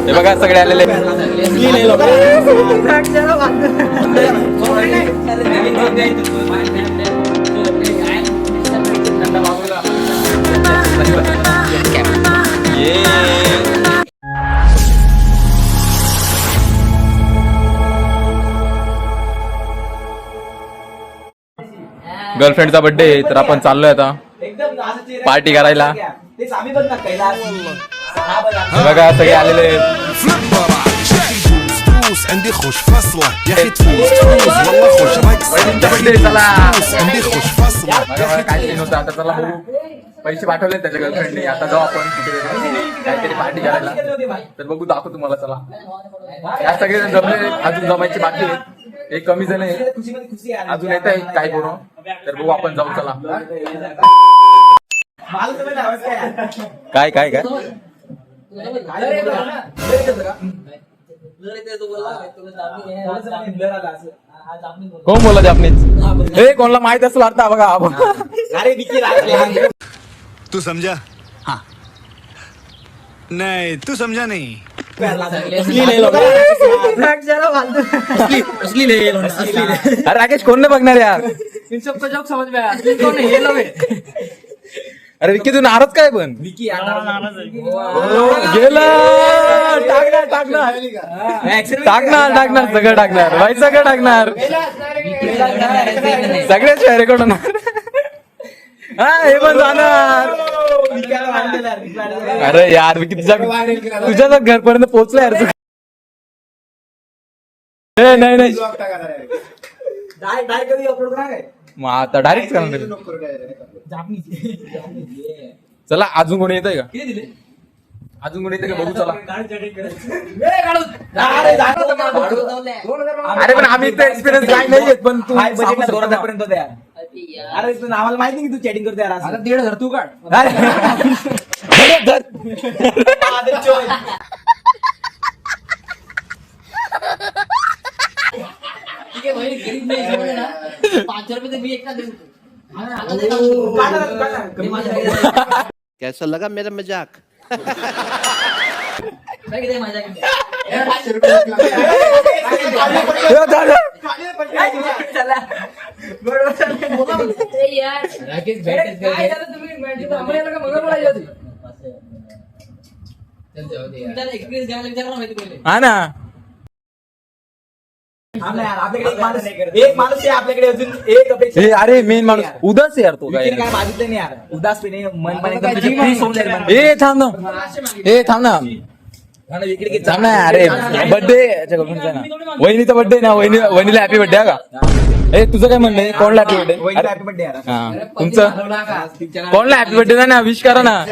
हे बघा सगळे आलेले गर्लफ्रेंडचा बर्थडे तर आपण चाललोय आता. पार्टी करायला. बघा सगळे आलेले आहेत. تروس عندي خوش فصلة يا اخي تفوز تفوز والله خوش رايك वहिनींचा birthday, चला تروس عندي خوش فصلة बघा, बघा, काय सीन होतं आता चला बघू पैसे पाठवले त्याच्या गर्लफ्रेंडने आता जाऊ आपण तिकडे काहीतरी पार्टी करायला तर बघू दाखव तुम्हाला चला या सगळे जण जमले अजून जमायची बाकी आहेत एक कमी जण आहे अजून येत आहे काही पोरं तर बघू आपण जाऊ चला काय काय काय कोण बोला जापनीज? हे कोणाला माहीत असेल वाटतं बघा तू समझा हाँ. नहीं तू समझा नहीं. अरे राकेश कोण नाही बघणार यार? इन सबको जोक समझ में आया असली कौन है ये लोग है अरे विकी तू नाराज काय पण? गेला टाकणार टाकणार टाकणार. टाकणार सगळं टाकणार. भाई सगळं टाकणार. सगळे चेहरे कडून हा हे पण जाणार. अरे यार विकी तुझ्या तुझ्या तर घरपर्यंत पोहोचला यार नाही नाही. मग आता डायरेक्ट करणार चला अजून कोणी येतंय का? अजून कोणी येतंय का? बघू चला. अरे पण आम्ही इथे एक्सपिरियन्स काय नाही घेत पण तू बजेट दोन हजार. पर्यंत होते यार अरे तू आम्हाला माहिती नाही की तू चॅटिंग करतो यार दीड हजार तू काढ अरे धर. ठीक आहे भाई गरीब नाही समजलं ना पाच रुपये तर मी एकटा देऊ आता ते काम करू. हे माझ्या घरी- कैसा लगा मेरा मजाक काय किती आहे माझ्याकडे? ए यार. राकेश भेटच करते. तुमच्याला experience घ्यायला विचारा ना माहिती पहिले. हा। ना थांब ना। यार आपल्याकडे एक माणूस एक माणूस आहे आपल्याकडे अजून एक अपेक्षा हे अरे मेन माणूस उदास आहे यार तो काय? मागितलं नाही यार. उदासपणे मन पण एकदम काय तुझे जीव फ्री होऊन जाईल मन. ए थांब ना. ए थांब ना. थांब अरे बर्थडे वहिनीचा बर्थडे ना वहिनी वहिनीला हॅपी बर्थडे का? ए तुझं काय म्हणणं आहे? कोणला हॅपी वहिनीला बर्थडे happy birthday यार. हा. तुमचं? कोणला हॅपी बर्थडे ना विश करा ना.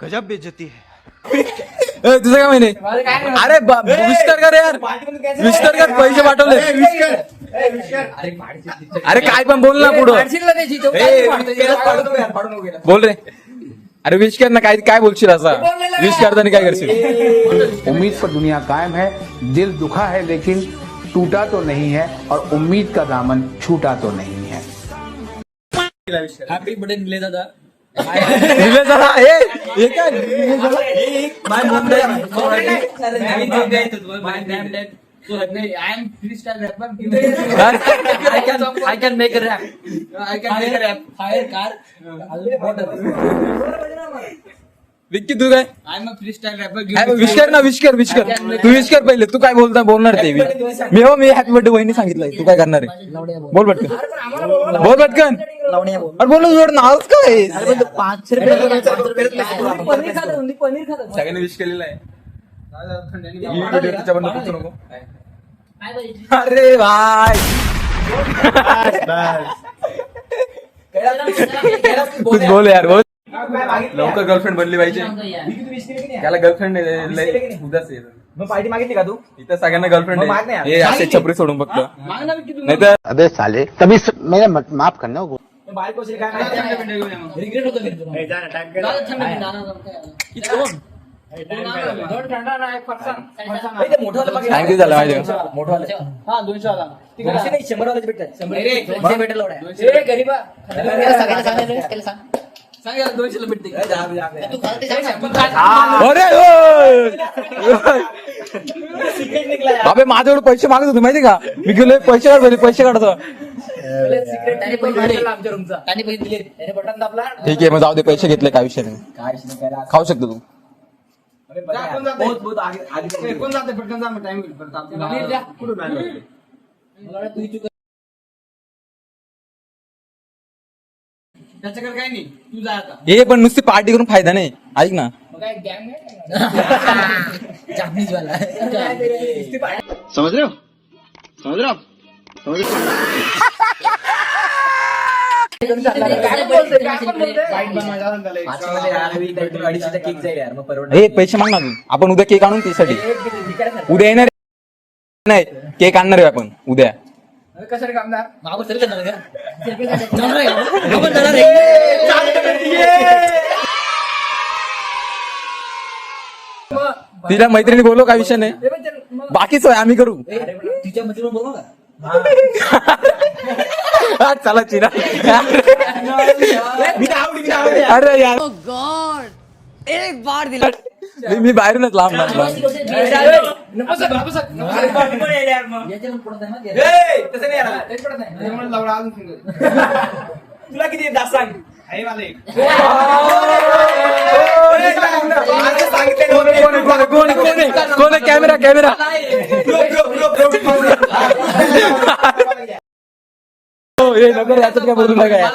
गजब बेइज्जती है. ए, तुझं काय म्हणे? अरे विश कर कर यार. विश कर पैसे पाठवले. अरे काय पण बोल ना पुढं. बोल रे. अरे विश कर ना काय काय बोलशील असा? विश करताना काय? करशील. उम्मीद पर दुनिया कायम है दिल दुखा है लेकिन टूटा तो नहीं है और उम्मीद का दामन छूटा तो नहीं है। हॅपी बर्थडे निले दादा. ए हे काय? माझ्या Mumbai. So, I am freestyle rapper. I can I can make a rap. I can make a rap. Fire car. motor. Vicky तू काय? विश कर ना विश कर विश कर तू विश कर पहिले तू काय बोलता बोलणार ते मी. हो मी हॅपी बर्थडे वहिनी सांगितलंय तू काय करणार आहे? बोल पटकन. बोल पटकन. अरे बोल जोड नावच काय? सगळ्यांनी विश केलेलं आहे? अरे भाई. कुछ बोल यार बोल. लवकर गर्लफ्रेंड बनली पाहिजे. त्याला गर्लफ्रेंड उद्याच आहे. मग पार्टी मागितली का तू? इथं सगळ्यांना गर्लफ्रेंड हे असे छपरी सोडून फक्त. ना. नाही तर अबे साले तभी मेरा माफ काय होतं. Thank you झालं का? मोठं वालं. हा दोनशे वाला. दोनशे नाही, शंभर भेटतात. भेटेल गरीबा. दोनशेला भेटते. तू काय? अरे. बाबे माझ्याकडे पैसे मागत होते माहिती का मी गेलो पैसे काढ पहिले, पैसे काढतो त्याने पैसे दिले. त्याने पैसे दिले त्याने बटन दाबला ठीक आहे मग जाऊ दे पैसे घेतले काय विषय नाही? खाऊ शकतो तू अरे, बरं यार. बहुत, बहुत आगे- आगे- कोण जाते पटकन जा टाइम. कुठून? मला चुक- त्याच्याकडे काही नाही. तू जा आता. हे पण नुसती पार्टी करून फायदा नाही. ऐक ना. मग काय गँग आहे जापनीज वाला. समझ रहे हो समझ रहे हो आप? समझ रहे हो? पाचशेमध्ये यार, मी काहीतरी अडीचशेचा केक जाईल यार मग परवडणार हे पैसे माग ना तू आपण उद्या केक आणून त्यासाठी उद्या येणार नाही केक आणणार आहे आपण उद्या. कशाला कामदार? मागून तरी करणार का? जाणार आहे. का? आपण जाणार आहे. तिला मैत्रिणी बोलव काय विषय नाही. बाकीच आहे आम्ही करू. तिच्या मध्ये बोलवा का हा, चला चिरा. अरे यार. गॉड एक बार दिला. मी- मी बाहेरूनच लांब नाही. तुला किती येतात सांग. कोण कॅमेरा कॅमेरा हो, हे याच्यात काय बोलू नका.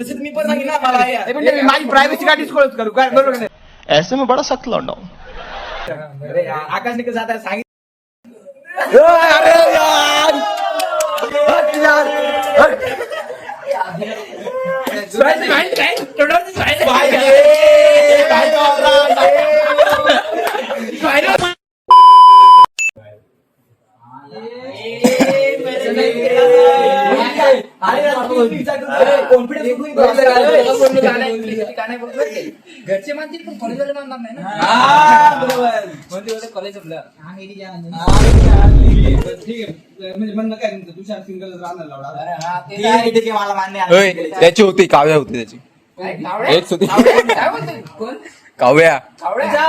तसंच मी पण सांगितलं ना मला आहे यार. माझी प्रायव्हसी काय डिस्क्लोज करू काय बरोबर नाही ऐसे में बड़ा सख्त लौंडा हूं। अरे यार, आकाश निकल जाता है सांगितलं अरे यार! हट यार हट. घरचे मानतील पण कॉलेजवाले मानणार नाही ना? कॉलेज हा, होय, त्याची होती काव्या होती त्याची? हेच होती. काव्या?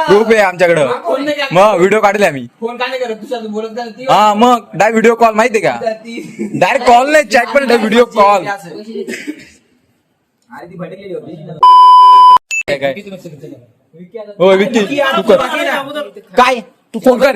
ग्रुप आहे आमच्याकडं? मग व्हिडिओ काढले आम्ही फोन का नाही करत? तुझ्या बोलत जा ती हा मग डायरेक्ट व्हिडिओ कॉल माहितीये का? डायरेक्ट कॉल नाही चॅट पण व्हिडिओ कॉल अरे ती भटकलेली होती. काय हो विक्की तू कर. काय? तू फोन कर.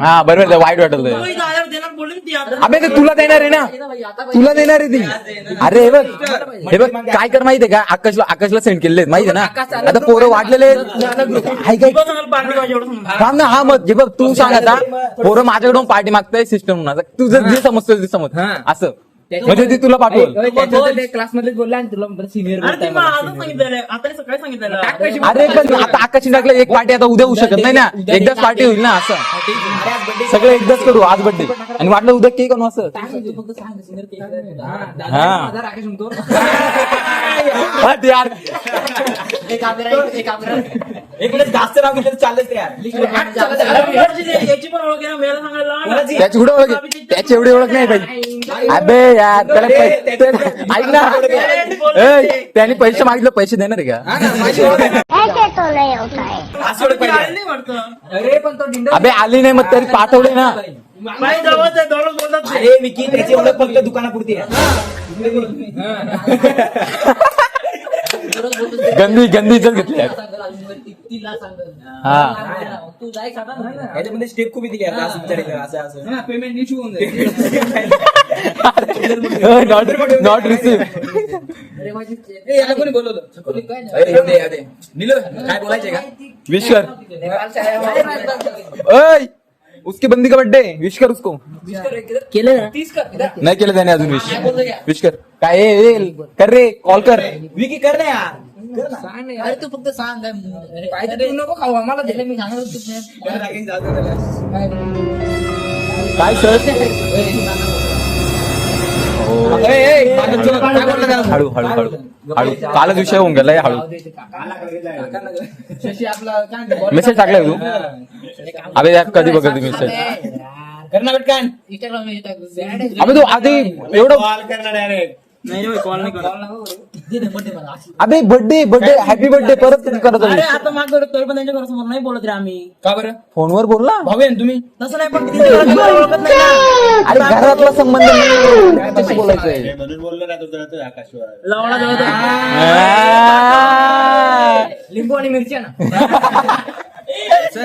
हा. बरोबर वाईट वाटत अबे ते तुला देणार आहे ना? आता तुला देणार आहे ती. अरे हे बघ हे बघ काय कर माहितीये का? आकाशला आकाशला सेंड केलेले आहेत माहितीये ना? आता पोरं वाढलेले आहेत. हाय काय? थांब ना हा मग जे बघ तू सांग आता. पोरं माझ्याकडून पार्टी मागताय सिस्टम तुझं जे समजतं ते समज. असं. म्हणजे ती तुला पाठवल. क्लासमध्येच बोलला आणि तुला सिनियर अरे पण आता आकाशी टाकलं एक पार्टी आता उद्या होऊ शकत नाही ना? एकदाच पार्टी होईल ना असं? सगळं एकदाच करू आज बर्थडे आणि वाटलं उद्या केक आणू असं. फक्त सांग सिनियर हा. राकेश म्हणतो. हट यार. एक जास्त नाव घेतलं यार? त्याची कुठे ओळख आहे? त्याची एवढी ओळख नाही पाहिजे. अबे यार त्याला पै- ते- ऐक ना ए, त्याने पैसे मागितले पैसे देणार आहे का? ऐसे तो नहीं होता है असं ओळख पाहिजे. अरे पण तो डिंडो अबे आली नाही मग तरी पाठवले ना. अरे विकी त्याची ओळख फक्त दुकानापुरती आहे. गंदी गंदी इज्जत घेतली सांगेल हा. तू जाय सांगा ना. याच्यामध्ये स्टेप खूप येते यार असं विचारायचं असं असं. पेमेंट इश्यू होऊन जाईल. नॉट नॉट रिसीव अरे माझी ए, याला कोणी बोलवलं? काय नाही. अरे, येऊ दे, येऊ दे. नीलू, काय बोलायचंय का? विश कर आहे. ओय! उसकी बंदी का बर्थडे विश कर उसको। नहीं ना तीस कर इधर. नाही अजून विश का? विश कर। काय ए, ए, कर रे कॉल कर। विकी कर ना। यार। अरे तू फक्त सांग काय काय तू नको खाऊ आम्हाला दिले मी सांगणार. काय? काय सर हळू हळू हळू हळू कालच विषय होऊन गेलाय हळू. शशी आपला काय म्हणतो? मेसेज टाकलाय तू? अबे यार कधी बघत मेसेज. अबे तू आधी एवढं कॉल करणार डायरेक्ट नाही रे कॉल नाही अबे बर्थडे बर्थडे हॅपी बर्थडे परत कधी करत अरे आता माग तरी पण त्यांच्या घरासमोर नाही बोलत रे आम्ही. का बरं? फोनवर बोलला? भाऊ आहे ना तुम्ही? तसं नाही पण मला ओळखत नाही ना. अरे घरातला संबंध नाही. त्याच्याशी बोलायचंय? म्हणून बोललो ना तुझं आकाशवर. लावला. लिंबू आणि मिरची आहे ना.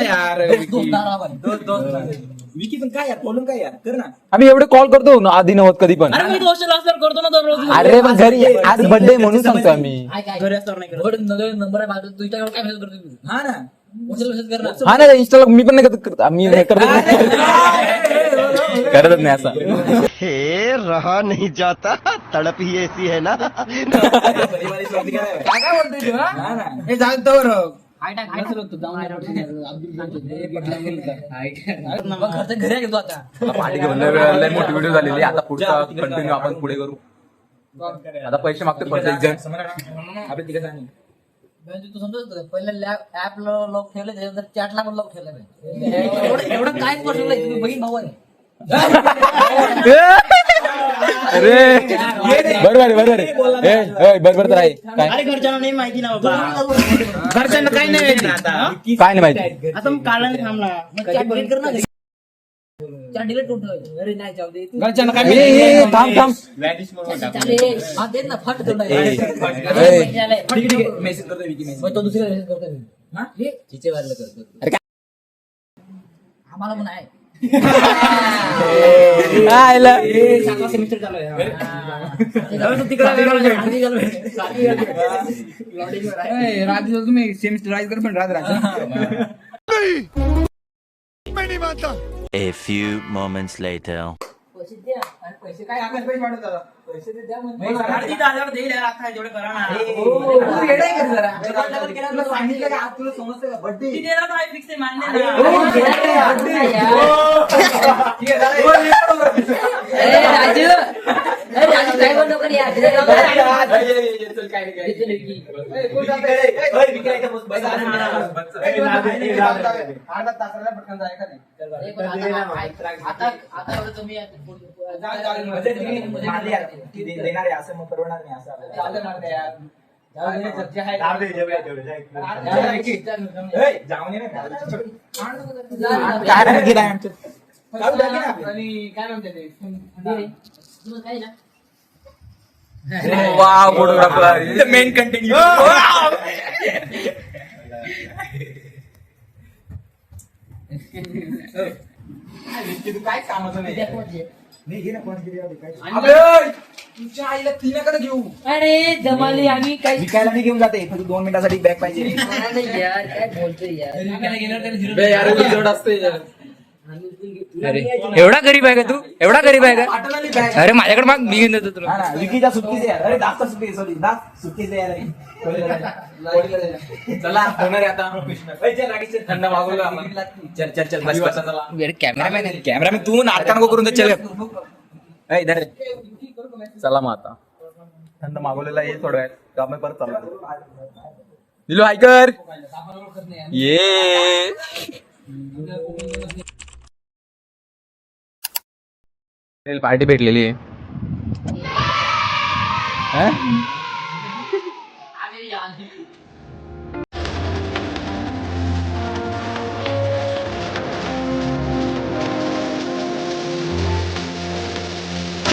यार दोन दारा बाई. विकी पण काय यार? बोलून काय यार? कर ना. आम्ही एवढे कॉल करतो ना आधी नव्हत कधी पण. अरे मी दोष असल्यावर करतो ना दररोज. अरे पण घरी आज बर्थडे म्हणून सांगतो आम्ही. काय काय घरी असल्यावर नाही करत. बरं, नवीन नंबर आहे माझा तू Instagram वर काय मेसेज करतो तू? हा ना. हा ना इंस्टाला मी पण नाही करत- करत. मी नाही. करत करतच नाही असं. हे रहा नहीं जाता तड़प ही ऐसी है ना. हा ना हे जाऊ तर हाय टाक, हाय टाक. जाऊन ये, अब्दुल सांगतो. हे पटलं घरी आता. पाठी घेऊन लय वेळ- लय मोठी व्हिडिओ झालेली आता पुढचा कंटिन्यू आपण पुढे करू. आता पैसे मागतो प्रत्येक जण. तिघं म्हणजे तू समजत? पहिले ऍप लॉक ठेवले त्याच्यानंतर चॅटला पण लॉक ठेवलं नाही एवढं काय तुम्ही बहीण भाऊ आहे. अरे. बरोबर आहे बरोबर आहे ए, ए, बरोबर तर आहे काय? घरच्यांना नाही माहिती ना बाबा. घरच्यांना काही नाही माहिती. ना आता काय नाही माहिती. आता मग काढला नाही थांबला घरच्यांना ए, ए, थांब थांब. हा, ए. हा? हे काय? आम्हाला पण आहे. आयला. सातवा सेमिस्टर चालू आहे राजू तुम्ही सेमिस्टर राईज कर पण राज राज A few moments later. पैसे काय आकाश पैसे वाढवत द्या म्हणजे देईल यार आता जेवढे करा ना सांगितलं का आज तुला समजतं का बर्थडे किती देणार काय फिक्स आहे मान्य आता- तुम्ही देणार आहे असं मग परवडणार नाही असं. आणि काय म्हणते वा फोटोग्राफर मेन कंटेंट काय कामाचं नाही घे ना कोणाची तरी काय. तुमच्या आईला तिने कडे घेऊ. अरे जमाली आम्ही काय विकायला नाही घेऊन जाते फक्त दोन मिनिटासाठी बॅग पाहिजे. नाही यार काय बोलतोय यार. बे, यार एवढं असते अरे एवढा गरीब आहे का तू? एवढा गरीब आहे का? अरे माझ्याकडे माग मी घेऊन देतो तुला. हा विकीच्या सुट्टीचे यार अरे सुट्टी सॉरी दास्त सुट्टीचे यार. चला होणार आहे आता ए, चल, लागीच, चल, थंड मागवलं आपण. चल चल चल. बस बस. चला कॅमेरामॅन आहे. तू नाटका नको करून दे चल. ए, इधर रे. चला मग आता. थंड मागवलेला आहे थोड्या वेळात. त्यामुळे परत चालू दिलो हायकर. ये. पार्टी भेटलेली आहे.